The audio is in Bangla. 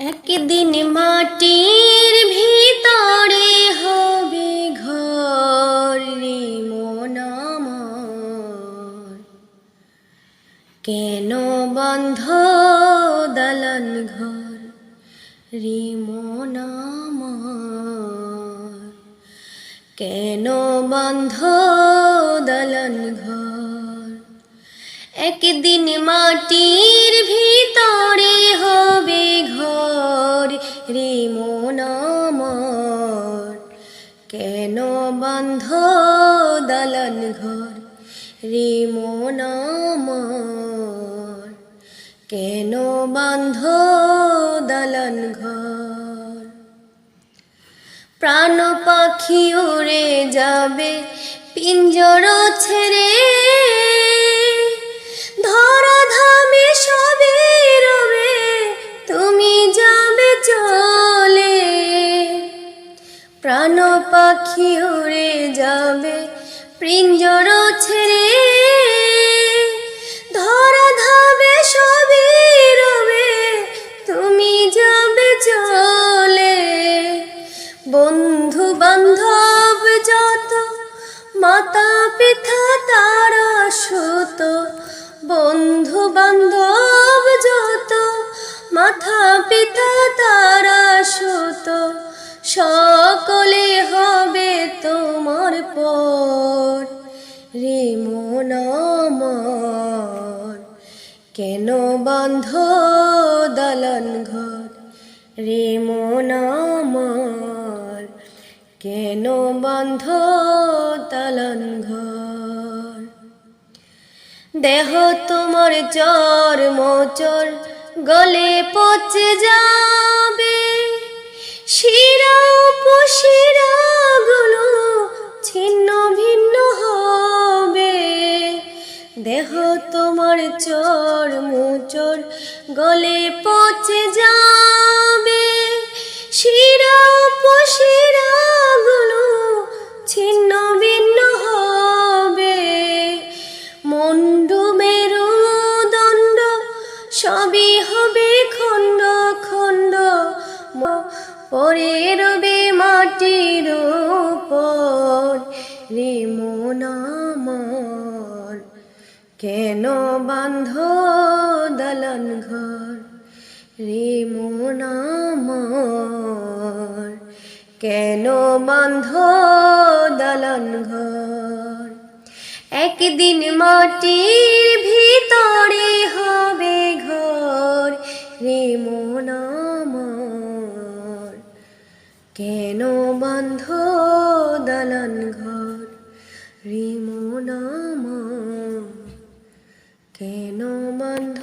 একদিন মাটির ভিতরে হবে ঘর মন কেন বন্ধ দলন ঘর রে মন কেন বন্ধ দলন ঘর? একদিন মাটির ভিতরে রে কেন বন্ধ দলন ঘর রে। কেন বন্ধ দলন ঘর প্রাণ পাখি উড়ে যাবে, পিঞ্জর ছেড়ে প্রাণ পাখি উড়ে যাবে, পিঞ্জর ছেড়ে। ধরা ধামে সবে রবে, তুমি যাবে চলে। বন্ধু বান্ধব যত মাতা পিতা তারা সুত। বন্ধু বান্ধব যত মাথা পিতা তারা সুত। পর রে মন কেন বন্ধ দলন ঘর রে মন কেন বন্ধ দলন ঘর? দেহ তোমার চর মোচর, গলে পচে যাবে। শিরা দেহ তোমার চর মোচর, গলে পচে যাবে শিরা উপশিরা গুলো ছিন্ন ভিন্ন হবে মন্ডু মেরু দণ্ড সবই হবে খণ্ড খণ্ড পরে রবে মাটির উপর রে মন আমার। কেন বান্ধ দলন ঘর? রে মন কেন বান্ধ দলন ঘর? একদিন মাটির ভিতরে হবে ঘর। রে মন কেন বন্ধ কেন বন্ধ